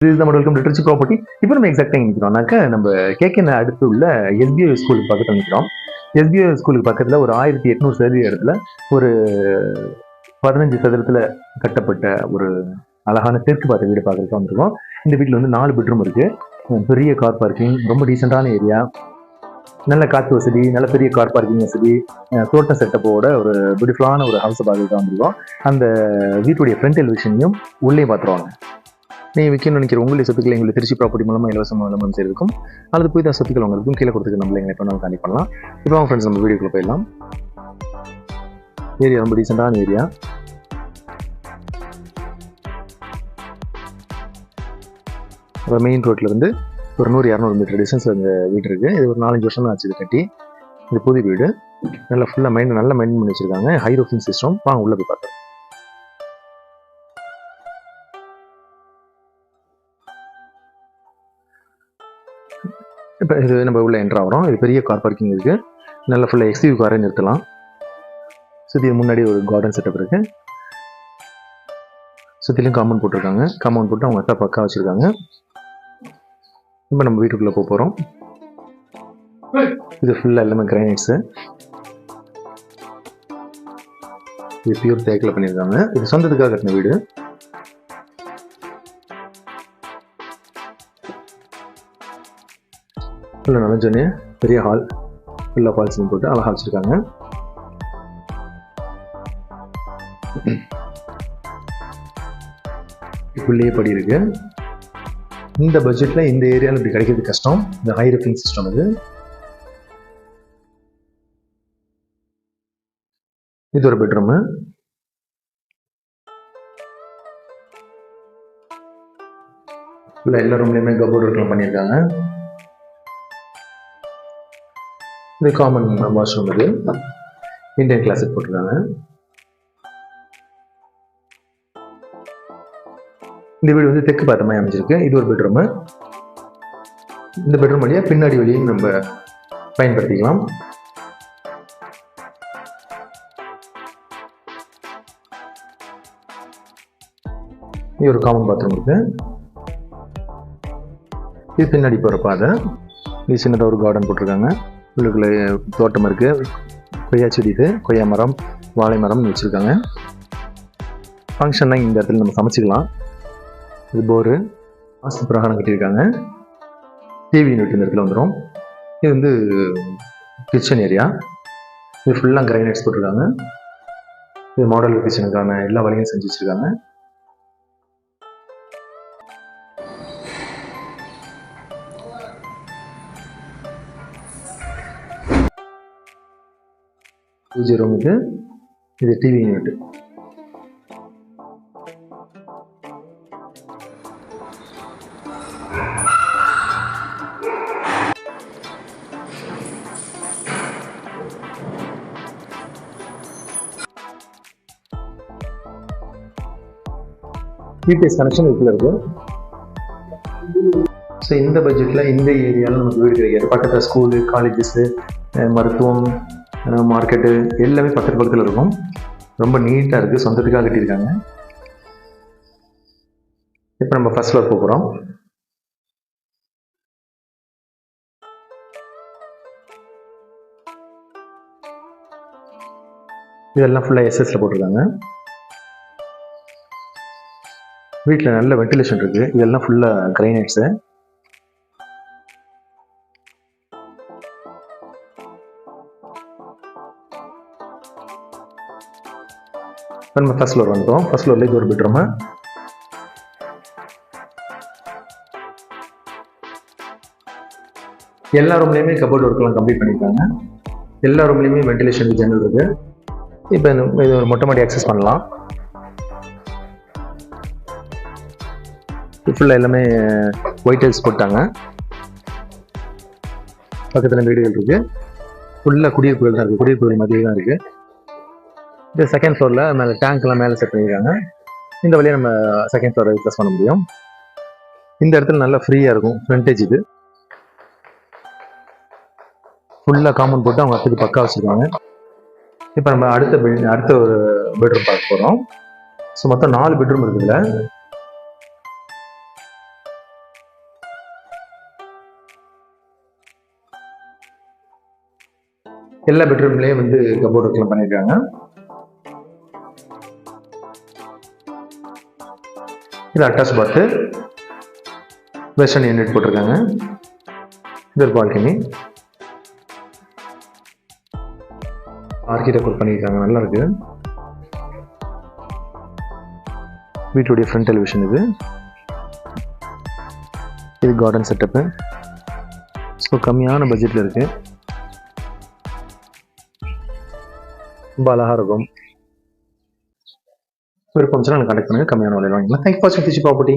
இது நம்ம welcome literature property இப்போ நம்ம எக்ஸாக்டாக நிற்கிறோம்னாக்க நம்ம கேகேன அடுத்து உள்ள எஸ்பிஐ ஸ்கூலுக்கு பக்கத்தில் நிற்கிறோம் எஸ்பிஐ ஸ்கூலுக்கு பக்கத்தில் ஒரு ஆயிரத்தி எட்நூறு சதுர இடத்துல ஒரு பதினஞ்சு சதுரத்தில் கட்டப்பட்ட ஒரு அழகான தெற்கு பார்த்த வீடு பார்க்குறதுக்கு வந்திருக்கோம். இந்த வீட்டில் வந்து நாலு பெட்ரூம் இருக்கு. பெரிய கார் பார்க்கிங் ரொம்ப டீசெண்டான ஏரியா நல்ல காற்று வசதி நல்ல பெரிய கார் பார்க்கிங் வசதி அஹ் தோட்ட செட்டப்போட ஒரு பியூட்டிஃபுல்லான ஒரு ஹவுஸை பார்க்கறதுக்கு வந்திருக்கோம். அந்த வீட்டுடைய ஃப்ரண்ட் எலிவேஷனையும் உள்ளே பார்த்துருவாங்க நீங்கள் விற்கணும்னு நினைக்கிற உங்களுடைய சொத்துக்களை எங்களை திருச்சி ப்ராப்பர்ட்டி மூலமாக இலவசமாக விளம்பரம் செய்திருக்கும் அல்லது புதிதாக சொத்துக்கள் வாங்குறதுக்கும் கீழே கொடுத்துக்க நம்மளை எங்களை பண்ணாலும் காண்டி பண்ணலாம். இப்போ அவங்க ஃப்ரெண்ட்ஸ் நம்ம வீடியோக்குள்ள போயிடலாம். ஏரியா ரொம்ப டீசெண்டான ஏரியா மெயின் ரோட்ல இருந்து ஒரு நூறு இரநூறு மீட்டர் டிஸ்டன்ஸில் இந்த வீடு இருக்குது இது ஒரு நாலஞ்சு வருஷம் தான் ஆச்சு இது கட்டி. இது புது வீடு. நல்லா ஃபுல்லாக மைண்ட் நல்லா மெயின்டைன் பண்ணி வச்சிருக்காங்க. ஹை ரோஃபிங் சிஸ்டம் வாங்க உள்ளே போய் பார்க்கலாம். இப்போ இது நம்ம உள்ள என்ட்ரு ஆகிறோம் இது பெரிய கார் பார்க்கிங் இருக்கு. நல்ல ஃபுல்லாக எக்ஸ்யூ காரே நிறுத்தலாம். சுற்றி முன்னாடி ஒரு கார்டன் செட்டப் இருக்கு. சுற்றிலும் காம்பவுண்ட் போட்டிருக்காங்க. காம்பவுண்ட் போட்டு அவங்க அத்தா பக்கா வச்சிருக்காங்க. இப்போ நம்ம வீட்டுக்குள்ளே போக போகிறோம் இது ஃபுல்லாக எல்லாமே கிரைனைட்ஸு இது பியூர் தேக்கில் பண்ணியிருக்காங்க இது சொந்தத்துக்காக கட்டின வீடு. ஃபுல்லாக நனைஞ்சோடனே பெரிய ஹால் ஃபுல்லாக ஃபால்ஸிங் போட்டு அழகாக வச்சுருக்காங்க. உள்ளேயே படி இருக்கு. இந்த பட்ஜெட்டில் இந்த ஏரியாவில் இப்படி கிடைக்கிறது கஷ்டம். இந்த ஹை ரிஃபிங் சிஸ்டம் இது. இது ஒரு பெட்ரூமு ஃபுல்லாக எல்லா ரூம்லேயுமே கபோர்டு ஒர்க்லாம் பண்ணியிருக்காங்க. இது காமன் வாஷ்ரூம் இது இந்தியன் கிளாஸுக்கு போட்டிருக்காங்க. இந்த வீடு வந்து தெற்கு பார்த்த மாதிரி அமைஞ்சிருக்கு. இது ஒரு பெட்ரூமு இந்த பெட்ரூம் வழியாக பின்னாடி வழியும் நம்ம பயன்படுத்திக்கலாம். இது ஒரு காமன் பாத்ரூம் இருக்கு. இது பின்னாடி போகிற பாதை. இது சின்னதாக ஒரு கார்டன் போட்டிருக்காங்க. உள்ளுக்குள்ள தோட்டம் இருக்கு. கொய்யா செடி இது. கொய்யா மரம் வாழை மரம்னு வச்சுருக்காங்க. ஃபங்க்ஷன்னா இந்த இடத்துல நம்ம சமைச்சிக்கலாம். இது போரு. வாசல் பிரகாரம் கட்டியிருக்காங்க. டிவி யூனிட் இந்த இடத்துல வந்துடும் இது வந்து கிச்சன் ஏரியா இது ஃபுல்லாக கிரைனைட்ஸ் போட்டிருக்காங்க. இது மாடல் கிச்சனுக்கான எல்லா வழியும் செஞ்சு வச்சுருக்காங்க. பூஜை ரூம் இது டிவி யூனிட் யூபிஎஸ் கனெக்ஷன் இதுக்குள்ள இருக்கு? ஸோ இந்த பட்ஜெட்டில் இந்த ஏரியாவில் நமக்கு வீடு கிடைக்காது. பக்கத்தில் ஸ்கூலு காலேஜஸ்ஸு மருத்துவம் மார்க்கெட்டு எல்லாமே பக்கத்து பக்கத்தில் இருக்கும். ரொம்ப நீட்டாக இருக்குது சொந்தத்துக்காக கட்டியிருக்காங்க. இப்போ நம்ம ஃபர்ஸ்ட் ஃப்ளோர் போகிறோம் இதெல்லாம் ஃபுல்லாக எஸ்எஸ்ல போட்டிருக்காங்க. வீட்டில் நல்ல வென்டிலேஷன் இருக்கு. இதெல்லாம் ஃபுல்லாக கிரைனைட்ஸு நம்ம ஃபர்ஸ்ட் ஃப்ளோர் வந்துட்டோம். ஃபர்ஸ்ட் ஃப்ளோரில் இது ஒரு பெட்ரூமு எல்லா ரூம்லேயுமே கபோர்ட் ஒர்க்லாம் கம்ப்ளீட் பண்ணியிருக்காங்க. எல்லா ரூம்லேயுமே வென்டிலேஷன் ஜன்னல் இருக்குது இப்போ இது ஒரு மொட்டை மாடி அக்சஸ் பண்ணலாம். ஃபுல்லாக எல்லாமே eh, ஒயிட் டைல்ஸ் போட்டாங்க. பக்கத்தில் வீடுகள் இருக்கு. ஃபுல்லாக குடியிருப்புகள் தான் இருக்குது குடியிருப்புகள் மத்தியில் தான் இருக்குது இது செகண்ட் ஃப்ளோரில் மேலே டேங்க்லாம் மேலே செட் பண்ணியிருக்காங்க இந்த வழியாக நம்ம செகண்ட் ஃப்ளோரை யூஸ் பண்ண முடியும். இந்த இடத்துல நல்லா ஃப்ரீயாக இருக்கும் ஃப்ரண்டேஜ் இது. ஃபுல்லாக காமன் போட்டு அவங்க அத்துக்கு பக்கா வச்சுருக்காங்க. இப்போ நம்ம அடுத்த பில் அடுத்த ஒரு பெட்ரூம் பார்க்க போகிறோம் ஸோ மொத்தம் நாலு பெட்ரூம் இருக்குதுல்ல எல்லா பெட்ரூம்லேயும் வந்து கபோர்டுக்கெல்லாம் பண்ணியிருக்காங்க இது அட்டாச் பாத்து வெஸ்டர்ன் யூனிட் போட்டிருக்காங்க. இது ஒரு பால்கனி. ஆர்கிடெக்ட் பண்ணியிருக்காங்க. நல்லா இருக்கு. வீட்டுடைய ஃப்ரண்ட் டெலிவிஷன் இது. இது கார்டன் செட்டப்பு ஸோ கம்மியான பட்ஜெட்டில் இருக்கு. ரொம்ப அழகாக இருக்கும். விருப்பம் கான்டாக்ட் பண்ணுங்க. கம்மியான விலையில் வாங்கிக்கலாம். Thank for fish property